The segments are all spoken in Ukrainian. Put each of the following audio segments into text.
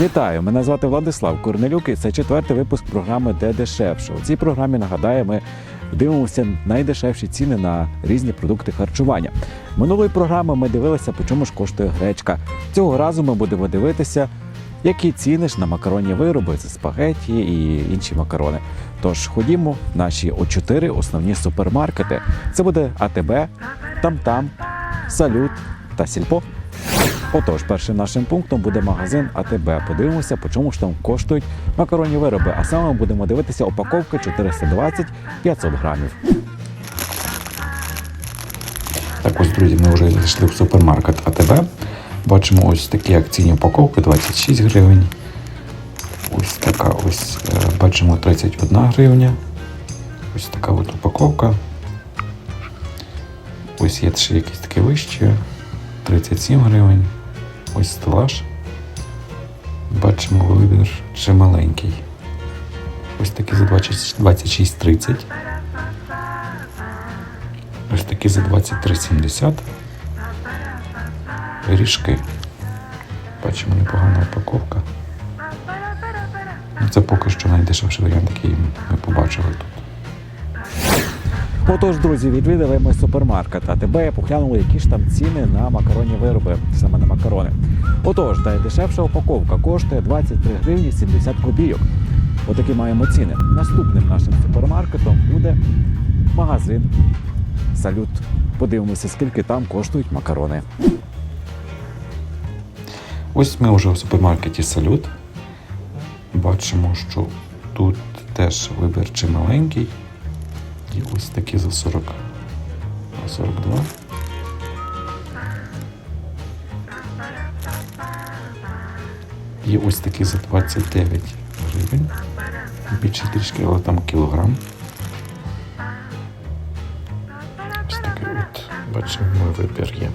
Вітаю! Мене звати Владислав Корнелюк і це четвертий випуск програми Де дешевше. У цій програмі нагадаю, ми дивимося найдешевші ціни на різні продукти харчування. Минулої програми ми дивилися, по чому ж коштує гречка. Цього разу ми будемо дивитися, які ціни ж на макаронні вироби, це спагетті і інші макарони. Тож ходімо в наші о 4 основні супермаркети. Це буде АТБ, Там-Там, Салют та Сільпо. Отож, першим нашим пунктом буде магазин АТБ. Подивимося, по чому ж там коштують макаронні вироби. А саме будемо дивитися упаковки 420-500 грамів. Так ось, друзі, ми вже зайшли в супермаркет АТБ. Бачимо ось такі акційні упаковки 26 гривень. Ось така ось е, бачимо 31 гривня. Ось така от упаковка. Ось є ще якісь такі вищі. 37 гривень. Ось стелаж. Бачимо вибір ще маленький. Ось такі за 26,30. Ось такі за 23,70. Ріжки. Бачимо непогана упаковка. Ну, Це поки що найдешевший варіант, який ми побачили тут. Отож, друзі, відвідали ми супермаркет АТБ і поглянули, які ж там ціни на макаронні вироби, саме на макарони. Отож, найдешевша упаковка коштує 23 гривні 70 копійок. Отакі маємо ціни. Наступним нашим супермаркетом буде магазин Салют. Подивимося, скільки там коштують макарони. Ось ми вже в супермаркеті Салют. Бачимо, що тут теж вибір чималенький. І ось такі за 40. а 42. І ось такі за 29 гривень. Більше трішки, але там кілограм. Ось такий от, бачимо, вибір є.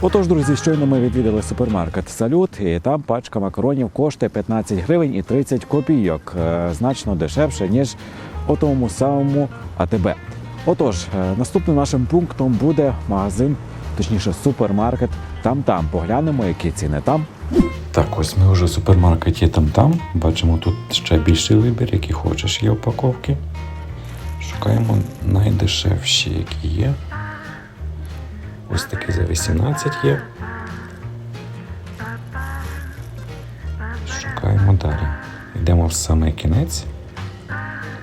Отож, друзі, щойно ми відвідали супермаркет Салют, і там пачка макаронів коштує 15 гривень і 30 копійок. Е, Значно дешевше, ніж у тому самому АТБ. Отож, е, наступним нашим пунктом буде магазин, точніше, супермаркет. Там-там. Поглянемо, які ціни там. Так, ось ми вже в супермаркеті там-там. Бачимо тут ще більший вибір, який хочеш є упаковки. Шукаємо найдешевші, які є. Ось такі за 18 є. Шукаємо далі. Йдемо в самий кінець.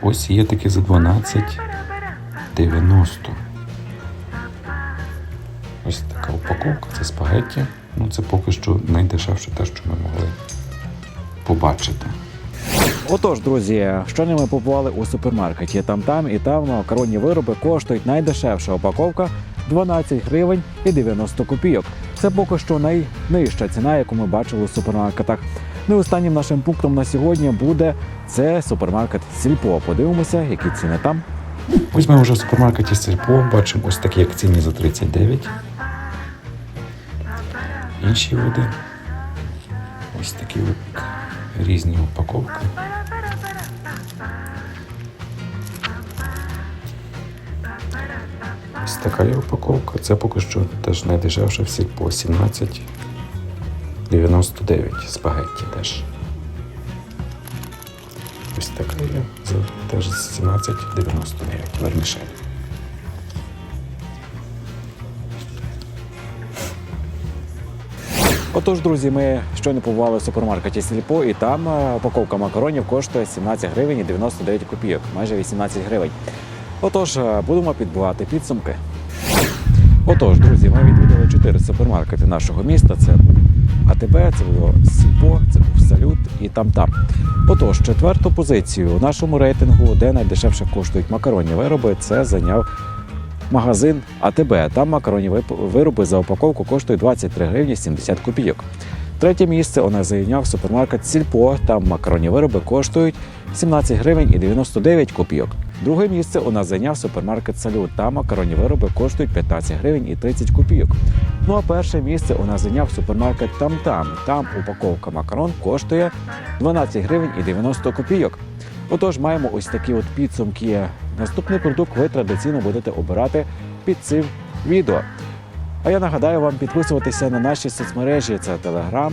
Ось є такі за 12,90. Ось така упаковка, це спагетті. Ну, це поки що найдешевше те, що ми могли побачити. Отож, друзі, щойно ми побували у супермаркеті. Там-там і там макаронні вироби коштують найдешевша упаковка 12 гривень і 90 копійок. Це поки що найнижча ціна, яку ми бачили у супермаркетах. Ну і останнім нашим пунктом на сьогодні буде це супермаркет Сільпо. Подивимося, які ціни там. Ось ми вже в супермаркеті Сільпо бачимо ось такі акційні за 39. Інші види. Ось такі от різні упаковки. Така є упаковка. Це поки що теж найдешевше в Сільпо 17,99 спагетті теж. Ось така є за теж 17,99 вермішель. Отож, друзі, ми щойно побували в супермаркеті Сільпо, і там е, упаковка макаронів коштує 17 гривень і 99 копійок, майже 18 гривень. Отож, е, будемо підбивати підсумки. Отож, друзі, ми відвідали чотири супермаркети нашого міста. Це був АТБ, це було Сільпо, це був Салют і там-там. Отож, четверту позицію у нашому рейтингу, де найдешевше коштують макаронні вироби, це зайняв магазин АТБ. Там макаронні вироби за упаковку коштують 23 гривні 70 копійок. Третє місце у нас зайняв супермаркет Сільпо. Там макаронні вироби коштують 17 гривень і 99 копійок. Друге місце у нас зайняв супермаркет Салют. Там макаронні вироби коштують 15 гривень і 30 копійок. Ну а перше місце у нас зайняв супермаркет Там-Там. Там упаковка макарон коштує 12 гривень і 90 копійок. Отож, маємо ось такі от підсумки. Наступний продукт ви традиційно будете обирати під цим відео. А я нагадаю вам підписуватися на наші соцмережі: це Telegram,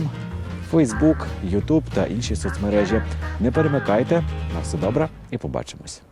Facebook, YouTube та інші соцмережі. Не перемикайте. На все добре і побачимось.